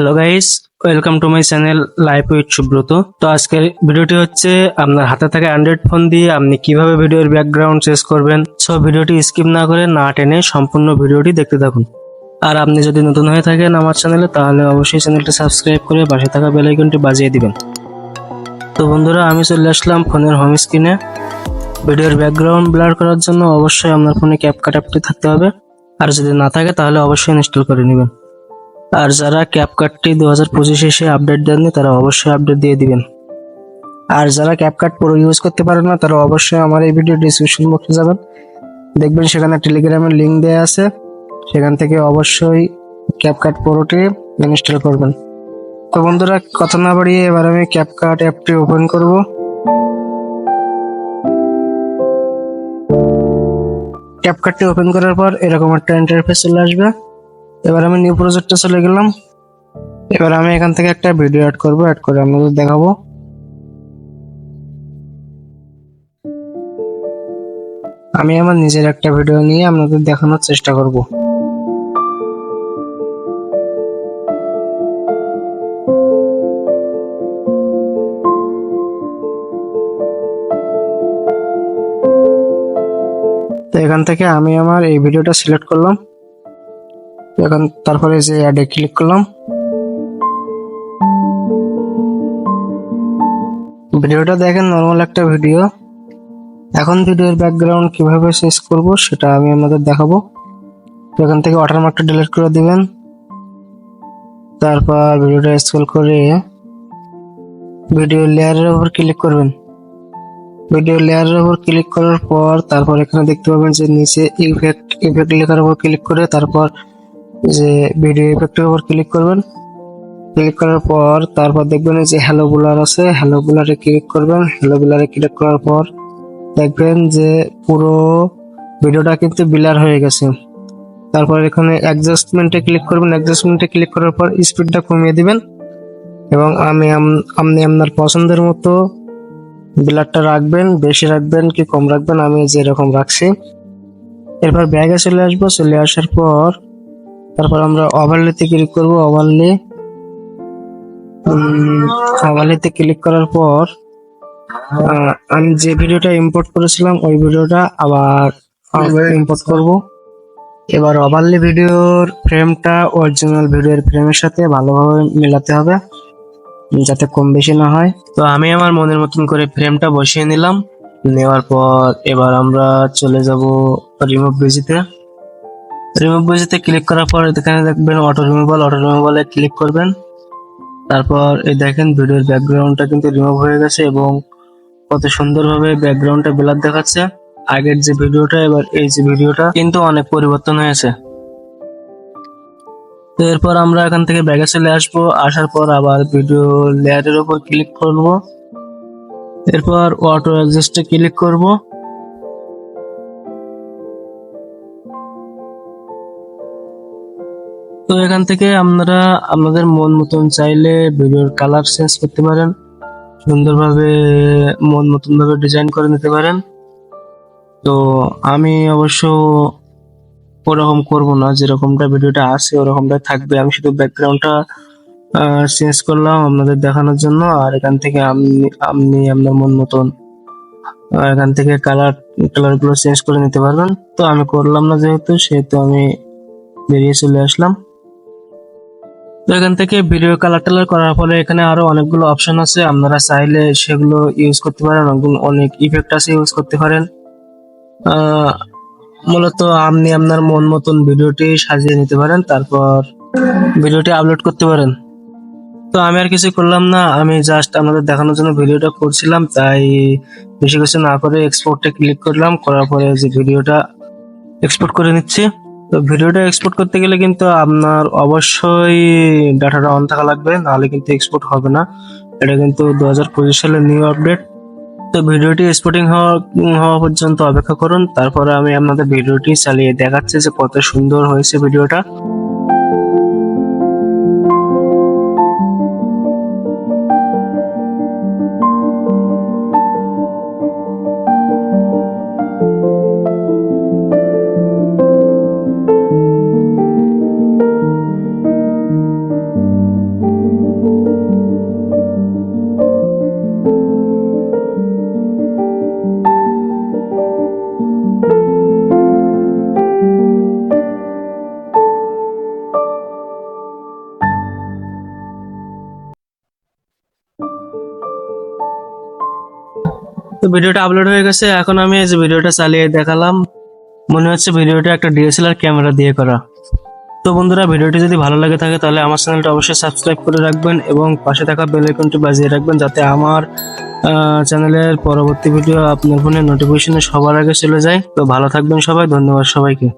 Hello guys welcome to my channel live with Subrata তো আজকের ভিডিওটি হচ্ছে আপনার হাতে থাকা অ্যান্ড্রয়েড ফোন দিয়ে আপনি কীভাবে ভিডিওর ব্যাকগ্রাউন্ড চেঞ্জ করবেন। সো ভিডিওটি স্কিপ না করে না টেনে সম্পূর্ণ ভিডিওটি দেখতে থাকুন। আর আপনি যদি নতুন হয়ে থাকেন আমার চ্যানেলে তাহলে অবশ্যই চ্যানেলটি সাবস্ক্রাইব করে পাশে থাকা বেল আইকনটি বাজিয়ে দিবেন। তো বন্ধুরা, আমি চলে আসলাম ফোনের হোম স্ক্রিনে ভিডিওর ব্যাকগ্রাউন্ড ব্লার করার জন্য অবশ্যই আপনার ফোনে ক্যাপকাট অ্যাপটি থাকতে হবে। আর যদি না থাকে, তাহলে অবশ্যই ইনস্টল করে নেবেন। আর যারা ক্যাপকাটটি দু হাজার পঁচিশে এসে আপডেট দেননি, তারা অবশ্যই আপডেট দিয়ে দিবেন। আর যারা ক্যাপকাট পুরো ইউজ করতে পারেন না, তারা অবশ্যই আমার এই ভিডিও ডিসক্রিপশন বক্সে যাবেন। দেখবেন সেখানে টেলিগ্রামের লিঙ্ক দেওয়া আছে। সেখান থেকে অবশ্যই ক্যাপকাট পুরোটি ইনস্টল করবেন। তো বন্ধুরা, কথা না বাড়িয়ে এবার আমি ক্যাপকাট অ্যাপটি ওপেন করব। ক্যাপকাটটি ওপেন করার পর এরকম একটা ইন্টারফেস চলে আসবে। এবার আমি নিউ প্রজেক্টে চলে গেলাম। এবার আমি এখান থেকে একটা ভিডিও অ্যাড করব অ্যাড করে আপনাদের দেখাবো। আমি আমার নিজের একটা ভিডিও নিয়ে আপনাদের দেখানোর চেষ্টা করব। তো এখান থেকে আমি আমার এই ভিডিওটা সিলেক্ট করলাম। এখন তারপরে যে অ্যাডে ক্লিক করলাম। ভিডিওটা দেখেন নর্মাল একটা ভিডিও এখন ভিডিওর ব্যাকগ্রাউন্ড কীভাবে শেষ করব সেটা আমি আপনাদের দেখাবো। এখান থেকে ওয়াটারমার্কটা ডিলিট করে দিবেন। তারপর ভিডিওটা স্ক্রল করে ভিডিও লেয়ারের উপর ক্লিক করবেন। ভিডিও লেয়ারের উপর ক্লিক করার পর তারপর এখানে দেখতে পাবেন যে নিচে ইফেক্ট ইফেক্ট লেখার উপর ক্লিক করে তারপর যে ভিডিও ইফেক্টের উপর ক্লিক করবেন। ক্লিক করার পর তারপর দেখবেন যে হ্যালো বুলার আছে হ্যালো বুলারে ক্লিক করবেন। হ্যালো বুলারে ক্লিক করার পর দেখবেন যে পুরো ভিডিওটা কিন্তু বিলার হয়ে গেছে। তারপর এখানে অ্যাডজাস্টমেন্টে ক্লিক করবেন। অ্যাডজাস্টমেন্টে ক্লিক করার পর স্পিডটা কমিয়ে দিবেন। এবং আমি আপনি আপনার পছন্দের মতো বিলারটা রাখবেন, বেশি রাখবেন কি কম রাখবেন, আমি যেরকম রাখছি। এরপর ব্যাগে চলে আসব। চলে আসার পর তারপর আমরা ওভারলেতে ক্লিক করব ওভারলে ওভারলেতে ক্লিক করার পর আমি যে ভিডিওটা ইম্পোর্ট করেছিলাম, ওই ভিডিওটা আবার ইম্পোর্ট করব। এবার ওভারলে ভিডিওর ফ্রেমটা অরিজিনাল ভিডিওর ফ্রেমের সাথে ভালোভাবে মেলাতে হবে, যাতে কম বেশি না হয়। তো আমি আমার মনের মতন করে ফ্রেমটা বসিয়ে নিলাম, নেওয়ার পর এবার আমরা চলে যাব রিমুভ বিজিতে রিমুভ বিজিতে ক্লিক করার পর এখানে দেখবেন অটো রিমুভাল অটো রিমুভালে ক্লিক করবেন। তারপর এই দেখেন ভিডিওর ব্যাকগ্রাউন্ডটা কিন্তু রিমুভ হয়ে গেছে এবং কত সুন্দরভাবে ব্যাকগ্রাউন্ডটা ব্লার দেখাচ্ছে। আগের যে ভিডিওটা, এবার এই যে ভিডিওটা কিন্তু অনেক পরিবর্তন হয়েছে। তো এরপর আমরা এখান থেকে ব্যাগে চলে আসব। আসার পর আবার ভিডিও লেয়ারের উপর ক্লিক করব। এরপর অটো অ্যাডজাস্টে ক্লিক করব। তো এখান থেকে আপনারা আপনাদের মন মতন চাইলে ভিডিওর কালার চেঞ্জ করতে পারেন, সুন্দরভাবে মন মতন ভাবে ডিজাইন করে নিতে পারেন। তো আমি অবশ্য ওরকম করব না, যেরকমটা ভিডিওটা আছে ওরকমটা থাকবে। আমি শুধু ব্যাকগ্রাউন্ডটা চেঞ্জ করলাম আপনাদের দেখানোর জন্য, আর এখান থেকে আপনি আপনি আপনার মন মতন এখান থেকে কালার কালারগুলো চেঞ্জ করে নিতে পারবেন। তো আমি করলাম না যেহেতু, সেহেতু আমি বেরিয়ে চলে আসলাম। তো এখান থেকে ভিডিও কালার টালার করার ফলে এখানে আরও অনেকগুলো অপশন আছে। আপনারা চাইলে সেগুলো ইউজ করতে পারেন, অনেক ইফেক্ট আছে ইউজ করতে পারেন। মূলত আপনি আপনার মন মতন ভিডিওটি সাজিয়ে নিতে পারেন, তারপর ভিডিওটি আপলোড করতে পারেন। তো আমি আর কিছু করলাম না, আমি জাস্ট আপনাদের দেখানোর জন্য ভিডিওটা করছিলাম, তাই বেশি কিছু না করে এক্সপোর্টে ক্লিক করলাম, করার পরে যে ভিডিওটা এক্সপোর্ট করে নিচ্ছি। তো ভিডিওটা এক্সপোর্ট করতে গেলে কিন্তু আপনার অবশ্যই ডাটাটা অন থাকা লাগবে, নাহলে কিন্তু এক্সপোর্ট হবে না। এটা কিন্তু দু হাজার পঁচিশ সালের নিউ আপডেট তো ভিডিওটি এক্সপোর্টিং হওয়া হওয়া পর্যন্ত অপেক্ষা করুন, তারপরে আমি আপনাদের ভিডিওটি চালিয়ে দেখাচ্ছি যে কত সুন্দর হয়েছে ভিডিওটা। তো ভিডিওটা আপলোড হয়ে গেছে, এখন আমি এই যে ভিডিওটা চালিয়ে দেখালাম। মনে হচ্ছে ভিডিওটা একটা ডিএসএলআর ক্যামেরা দিয়ে করা। তো বন্ধুরা, ভিডিওটি যদি ভালো লাগে থাকে, তাহলে আমার চ্যানেলটা অবশ্যই সাবস্ক্রাইব করে রাখবেন এবং পাশে থাকা বেল আইকনটি বাজিয়ে রাখবেন যাতে আমার চ্যানেলের পরবর্তী ভিডিও আপনার ফোনে নোটিফিকেশনে সবার আগে চলে যায়। তো ভালো থাকবেন সবাই, ধন্যবাদ সবাইকে।